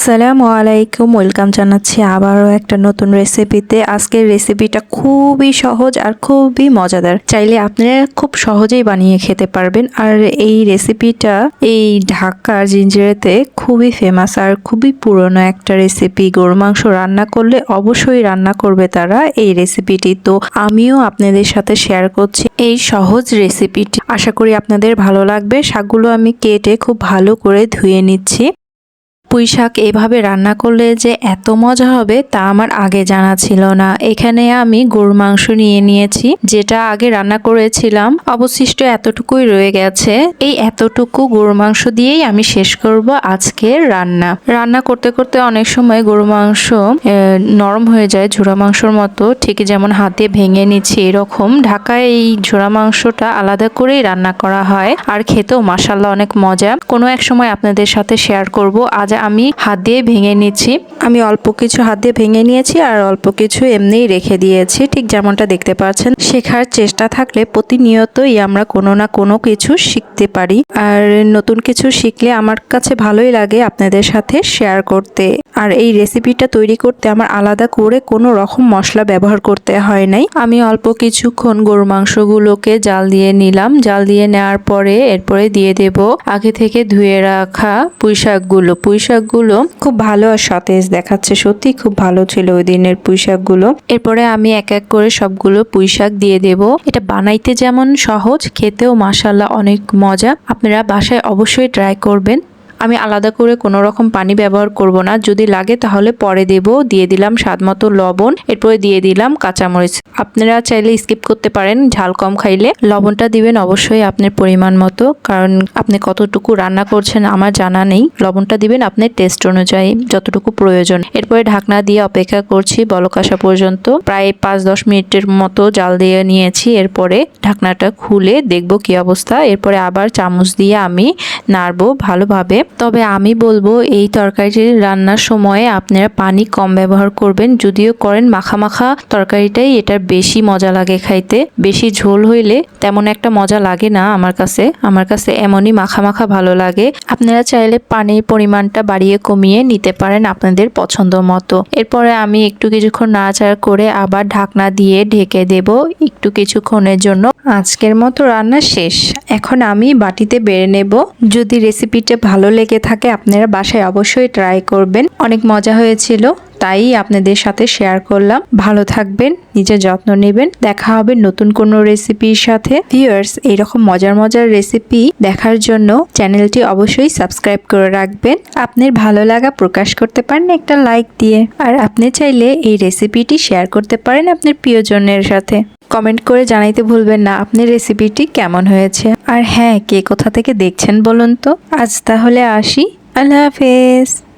আসসালামু আলাইকুম। ওয়েলকাম জানাচ্ছি আবারও একটা নতুন রেসিপিতে। আজকের রেসিপিটা খুবই সহজ আর খুবই মজাদার। চাইলে আপনারা খুব সহজেই বানিয়ে খেতে পারবেন। আর এই রেসিপিটা এই ঢাকার জিঞ্জিরেতে খুবই ফেমাস আর খুবই পুরনো একটা রেসিপি। গরু মাংস রান্না করলে অবশ্যই রান্না করবে তারা এই রেসিপিটি। তো আমিও আপনাদের সাথে শেয়ার করছি এই সহজ রেসিপিটি। আশা করি আপনাদের ভালো লাগবে। শাকগুলো আমি কেটে খুব ভালো করে ধুয়ে নিচ্ছি। পুঁই শাক এভাবে রান্না করলে যে এত মজা হবে তা আমার আগে জানা ছিল না। এখানে আমি গরুর মাংস নিয়ে নিয়েছি, যেটা আগে রান্না করেছিলাম। অবশিষ্ট এতটুকুই রয়ে গেছে। এই এতটুকু গরুর মাংস দিয়েই আমি শেষ করব আজকের রান্না। রান্না করতে করতে অনেক সময় গরুর মাংস নরম হয়ে যায় ঝোড়া মাংসর মতো। ঠিক যেমন হাতে ভেঙে নিচ্ছি এরকম। ঢাকায় এই ঝোড়া মাংসটা আলাদা করেই রান্না করা হয়। আর খেতেও মাসাল্লাহ অনেক মজা। কোনো এক সময় আপনাদের সাথে শেয়ার করব। আজ আমি হাত দিয়ে ভেঙে নিচ্ছি। আমি অল্প কিছু হাত দিয়ে ভেঙে নিয়েছি আর অল্প কিছু এমনিই রেখে দিয়েছি। ঠিক যেমনটা দেখতে পাচ্ছেন, শেখার চেষ্টা থাকলে প্রতিনিয়তই আমরা কোনো না কোনো কিছু শিখতে পারি। আর নতুন কিছু শিখলে আমার কাছে ভালোই লাগে আপনাদের সাথে শেয়ার করতে। আর এই রেসিপিটা তৈরি করতে আমার আলাদা করে কোনো রকম মশলা ব্যবহার করতে হয় নাই। আমি অল্প কিছুক্ষণ গরু মাংসগুলোকে জাল দিয়ে নিলাম। জাল দিয়ে নেওয়ার পরে এরপরে দিয়ে দেব আগে থেকে ধুয়ে রাখা পুঁই শাকগুলো পুঁই শাকগুলো খুব ভালো আর সতেজ দেখাচ্ছে সত্যি খুব ভালো ছিল ওই দিনের পুঁইশাকগুলো এরপরে আমি এক এক করে সবগুলো পুঁইশাক দিয়ে দেব। এটা বানাইতে যেমন সহজ, খেতেও মাসাল্লাহ অনেক মজা। আপনারা বাসায় অবশ্যই ট্রাই করবেন। আমি আলাদা করে কোনো রকম পানি ব্যবহার করব না। যদি লাগে তাহলে পরে দেব। দিয়ে দিলাম স্বাদ মতো লবণ। এরপরে দিয়ে দিলাম কাঁচামরিচ। আপনারা চাইলে স্কিপ করতে পারেন, ঝাল কম খাইলে। লবণটা দিবেন অবশ্যই আপনার পরিমাণ মতো। কারণ আপনি কতটুকু রান্না করছেন আমার জানা নেই। লবণটা দিবেন আপনার টেস্ট অনুযায়ী, যতটুকু প্রয়োজন। এরপরে ঢাকনা দিয়ে অপেক্ষা করছি বলক আসা পর্যন্ত। প্রায় পাঁচ দশ মিনিটের মতো জাল দিয়ে নিয়েছি। এরপরে ঢাকনাটা খুলে দেখব কি অবস্থা। এরপরে আবার চামচ দিয়ে আমি নাড়বো ভালোভাবে। তবে আমি বলব, এই তরকারিটি রান্নার সময়ে আপনারা পানি কম ব্যবহার করবেন। যদিও করেন মাখা মাখা তরকারিটাই, এটার বেশি মজা লাগে খাইতে। বেশি ঝোল হইলে তেমন একটা মজা লাগে না আমার কাছে। আমার কাছে এমনই মাখা মাখা ভালো লাগে। আপনারা চাইলে পানির পরিমাণটা বাড়িয়ে কমিয়ে নিতে পারেন আপনাদের পছন্দ মতো। এরপরে আমি একটু কিছুক্ষণ নাড়াচাড়া করে আবার ঢাকনা দিয়ে ঢেকে দেব একটু কিছুক্ষণের জন্য। আজকের মতো রান্না শেষ। এখন আমি বাটিতে বেড়ে নেব। যদি রেসিপিটা ভালো লেগে থাকে আপনারা বাসায় অবশ্যই ট্রাই করবেন। অনেক মজা হয়েছিল। তাই আপনাদের সাথে শেয়ার করলাম। ভালো থাকবেন, নিজের যত্ন নেবেন। দেখা হবে নতুন কোনো রেসিপির সাথে। ভিউয়ার্স এইরকম মজার মজার রেসিপি দেখার জন্য চ্যানেলটি অবশ্যই সাবস্ক্রাইব করে রাখবেন। আপনার ভালো লাগা প্রকাশ করতে পারেন একটা লাইক দিয়ে। আর আপনি চাইলে এই রেসিপিটি শেয়ার করতে পারেন আপনার প্রিয়জনের সাথে। কমেন্ট করে জানাইতে ভুলবেন না আপনার রেসিপিটি কেমন হয়েছে। আর হ্যাঁ কে কোথা থেকে দেখছেন বলুন তো? আজ তাহলে আসি। আল্লাহ হাফেজ।